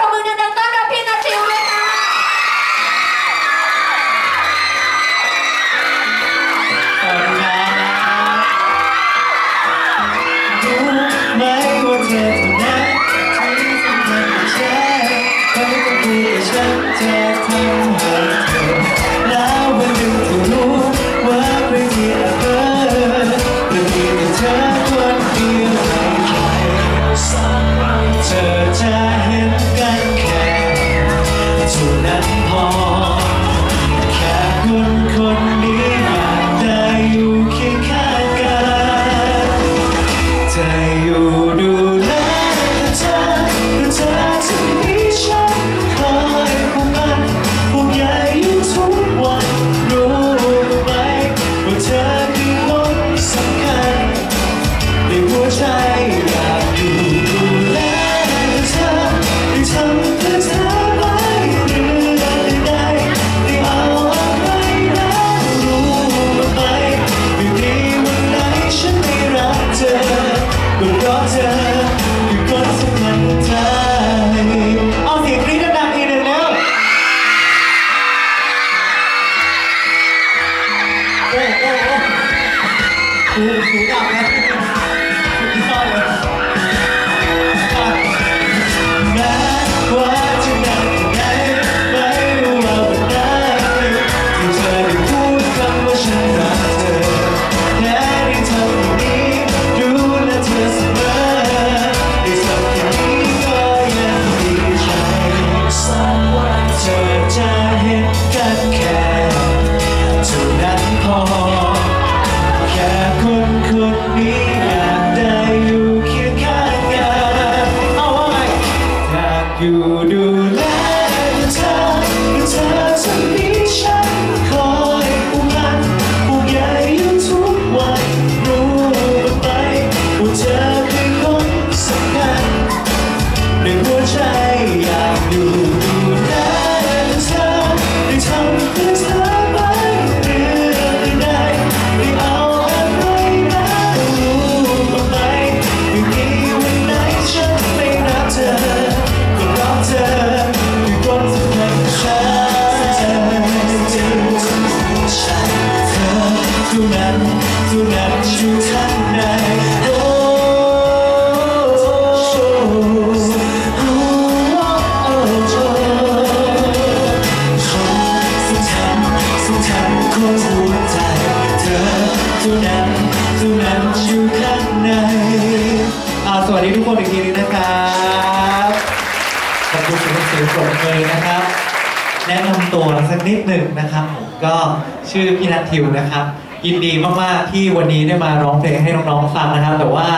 ปรบมือดังๆต้อนรับพี่นัททิวด้วยค่ะสวัสดีครับรู้ไหมว่าเธอ ท่านั้นพอ แค่คนคนนี้อยากได้อยู่เคียงข้างกันจะอยู่ดูแลเธอเธอจะมีฉันคอยผูกพันผูกใยอยู่ทุกวันรู้ไหมว่าเธอคือคนสำคัญในหัวใจ โอ้หูหูดับนะแทำ คนอีกทีนึงนะครับขอบคุณสำหรับเสียงปรบมือนะครับ แนะนำตัวสักนิดหนึ่งนะครับผมก็ชื่อพี่นัททิวนะครับ ยินดีมากๆที่วันนี้ได้มาร้องเพลงให้น้องๆฟังนะครับ แต่ว่า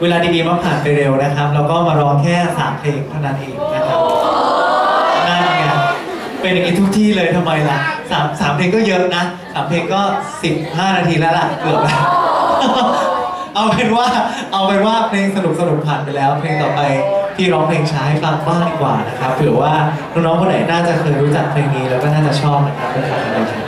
เวลาดีๆมันผ่านไปเร็วนะครับ แล้วก็มาร้องแค่สามเพลงเท่านั้นเองนะครับนั่นไงเป็นอย่างนี้ทุกที่เลยทำไมล่ะสามสามเพลงก็เยอะนะสามเพลงก็สิบห้านาทีแล้วล่ะเกือบแล้ว เอาเป็นว่าเอาเป็นว่าเพลงสนุกสนุกผ่านไปแล้ว เพลงต่อไปที่ร้องเพลงช้าให้ฟังบ้างดีกว่านะครับเผื่อว่าน้องๆคนไหนน่าจะเคยรู้จักเพลงนี้แล้วก็น่าจะชอบนะครับเป็นของ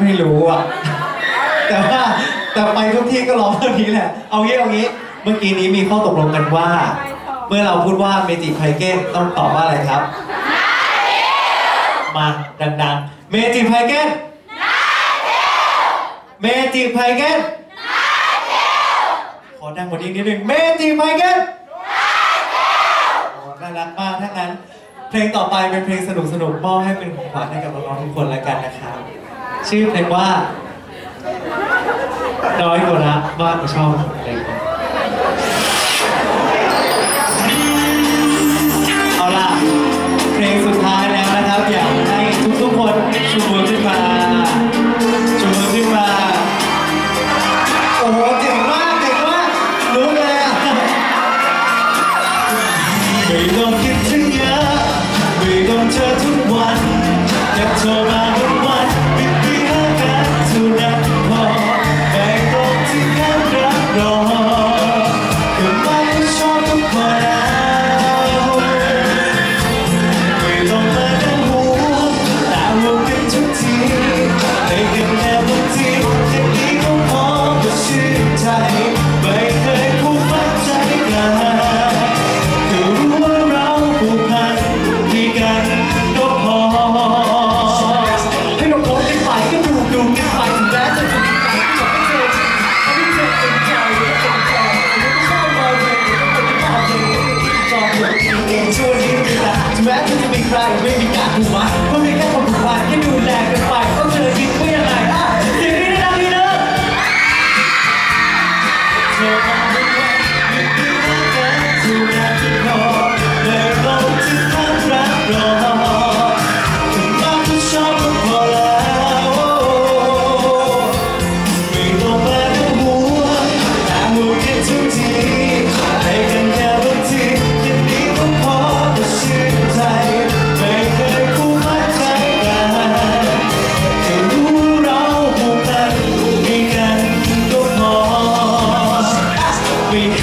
ไม่รู้อะ แต่ว่าแต่ไปทุกที่ก็ร้องเท่านี้แหละ เอางี้เอางี้ เมื่อกี้นี้มีข้อตกลงกันว่า เมื่อเราพูดว่าเมจิไพเก้นต้องตอบว่าอะไรครับ มาดังๆ เมจิไพเก้นเมจิไพเก้นขอดังกว่านี้นิดนึงเมจิไพเก้นน่ารักมากทั้งนั้น เพลงต่อไปเป็นเพลงสนุกๆมอบให้เป็นของขวัญให้กับน้องๆทุกคนแล้วกันนะครับ ชื่อเพลงว่า น้อยกว่ากบ้ากกว่ชอบเพลงเอาล่ะ เพลงสุดท้ายแล้วนะครับ อยากให้ทุกทุกคนชูมือขึ้นมาชูมือขึ้นมา โอ้โหเจ๋งมากเจ๋งมากรู้เลยอะไม่ต้องคิดถึงเยอะไม่ต้องเจอทุกวันอยากโทรมา week.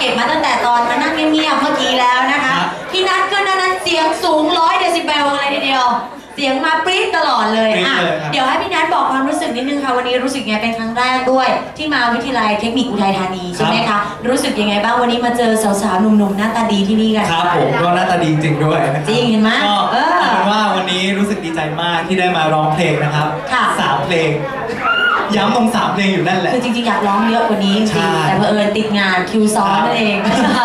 เก็บมาตั้งแต่ตอนมานั่งเงียบๆเมื่อกี้แล้วนะคะครับพี่นัทก็นั่นนั้นเสียงสูงร้อยเดซิเบลเลยทีเดียว เสียงมาปรี๊ดตลอดเลยปรี๊ดอะเลยครับเดี๋ยวให้พี่นัทบอกความรู้สึกนิดนึงค่ะวันนี้รู้สึกไงเป็นครั้งแรกด้วย ที่มาวิทยาลัยเทคนิคอุทัยธานีใช่ไหมคะรู้สึกยังไงบ้างวันนี้มาเจอสาวๆหนุ่มๆหน้าตาดีที่นี่กันครับผมก็หน้าตาดีจริงๆด้วยนะครับจริงเห็นไหมก็เออเอาเป็นว่าวันนี้รู้สึกดีใจมากที่ได้มาร้องเพลงนะครับค่ะสามเพลง ย้ำตรงสามเพลงอยู่นั่นแหละ คือจริงๆ อยากร้องเยอะกว่านี้จใช่ริงๆแต่เผอิญติดงานคิวซ้อนนั่นเอง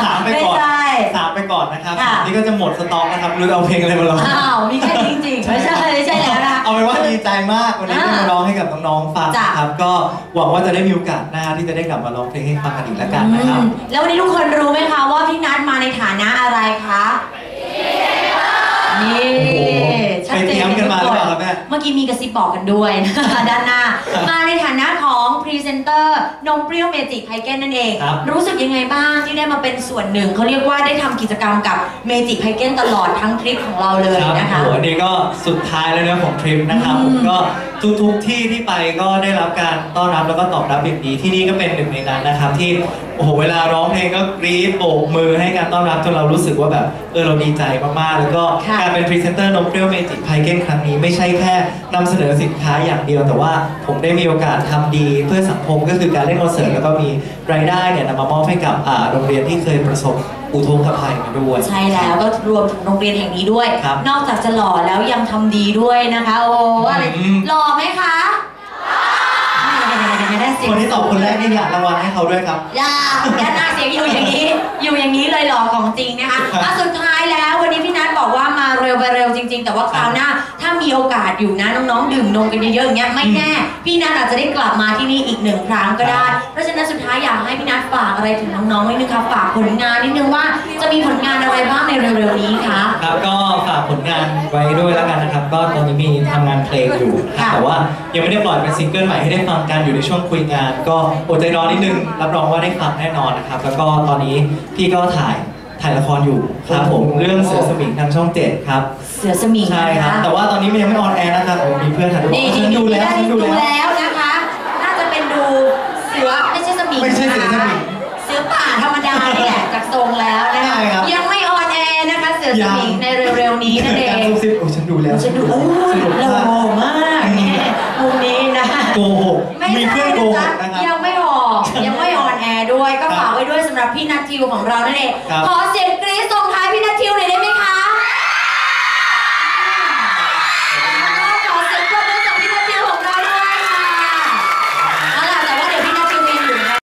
สามไปไม่ก่อนใช่สามไปก่อนนะครับค่ะนี่ก็จะหมดสต็อกนะครับรู้จะเอาเพลงอะไรมาร้องอ้าวมีแค่นี้จริงๆไม่ใช่ไม่ใช่แล้วนะเอาเป็นว่าดีใจมากวันนี้ได้มาร้องให้กับน้องๆฟังจ้ะนะครับก็หวังว่าจะได้มีโอกาสหน้าที่จะได้กลับมาร้องเพลงให้ฟังกันอีกแล้วกันนะครับอืมแล้ววันนี้ทุกคนรู้ไหมคะว่าพี่นัทมาในฐานะอะไรคะนี่โอ้โห ชัดเจไปเตรียมกันมาหรือเปล่าครับแม่เมื่อกี้มีกระซิบบอกกันด้วยนะคะด้านหน้า มาในฐานะของพรีเซนเตอร์นมเปรี้ยวเมจิกไฮเกนนั่นเอง ครับ รู้สึกยังไงบ้างที่ได้มาเป็นส่วนหนึ่งเขาเรียกว่าได้ทำกิจกรรมกับเมจิกไฮเกนตลอดทั้งทริปของเราเลยนะคะโอ้โหอันนี้ก็สุดท้ายแล้วนะของทริปนะครับอืมผมก็ ทุกๆที่ที่ไปก็ได้รับการต้อนรับแล้วก็ตอบรับอย่างดีที่นี่ก็เป็นหนึ่งในนั้นนะครับ ที่โอ้โหเวลาร้องเพลงก็กรี๊ดโบกมือให้การต้อนรับจนเรารู้สึกว่าแบบเออเราดีใจมากๆแล้วก็ค่ะการเป็นพรีเซนเตอร์นมเปรี้ยวเมจิกไพเกนครั้งนี้ไม่ใช่แค่นำเสนอสินค้าอย่างเดียว แต่ว่าผมได้มีโอกาสทำดีเพื่อสังคมก็คือการเล่นคอนเสิร์ตแล้วก็มีรายได้เนี่ยนำมามอบให้กับอ่าโรงเรียนที่เคยประสบ อุทกภัยมาด้วย ใช่แล้วก็รวมถึงโรงเรียนแห่งนี้ด้วย ครับนอกจากจะหล่อแล้วยังทำดีด้วยนะคะ โอ้อะไรอืม หล่อไหมคะไม่ได้เสียงคนที่ตอบคนแรกนี่อยากรางวัลให้เขาด้วยครับ อย่าอย่าหน้าเสียงอยู่อย่างนี้ อยู่อย่างนี้เลยหล่อของจริงนะคะครับ อะสุดท้ายแล้ววันนี้พี่นัท บอกว่ามาเร็วไปเร็วจริง ๆ แต่ว่าคราวหน้า ถ้ามีโอกาสอยู่นะน้องๆดื่มนมกันเยอะๆอย่างเงี้ยไม่แน่พี่นัทอาจจะได้กลับมาที่นี่อีกหนึ่งครั้งก็ได้ เพราะฉะนั้นสุดท้ายอยากให้พี่นัทฝากอะไรถึงน้องๆนิดนึงค่ะฝากผลงานนิดนึงว่าจะมีผลงานอะไรบ้างในเร็วๆนี้คะครับก็ฝากผลงานไว้ด้วยแล้วกันนะครับ ก็ตอนนี้มีทำงานเพลงอยู่นะครับค่ะแต่ว่ายังไม่ได้ปล่อยเป็นซิงเกิลใหม่ให้ได้ฟังกันอยู่ในช่วงคุยงาน ก็อดใจรอนิดนึงรับรองว่าได้ฟังแน่นอนนะครับ แล้วก็ตอนนี้พี่ก็ถ่าย ถ่ายละครอยู่ครับผมเรื่องเสือสมิงทางช่องเจ็ดครับ เสือสมิงใช่นะครัคะบแต่ว่าตอนนี้มันยังไม่ออนแอร์นะครับผมมีเพื่อนถ่ายด้วยนี่ฉันดูแล้วฉันดูดูแล้วแล้วนะคะ น่าจะเป็นดูเสือไม่ใช่สมิงไม่ใช่เสือสมิงเสือป่าธรรมดา พี่นัททิวของเรานั่นเอง ครับ ขอเสียง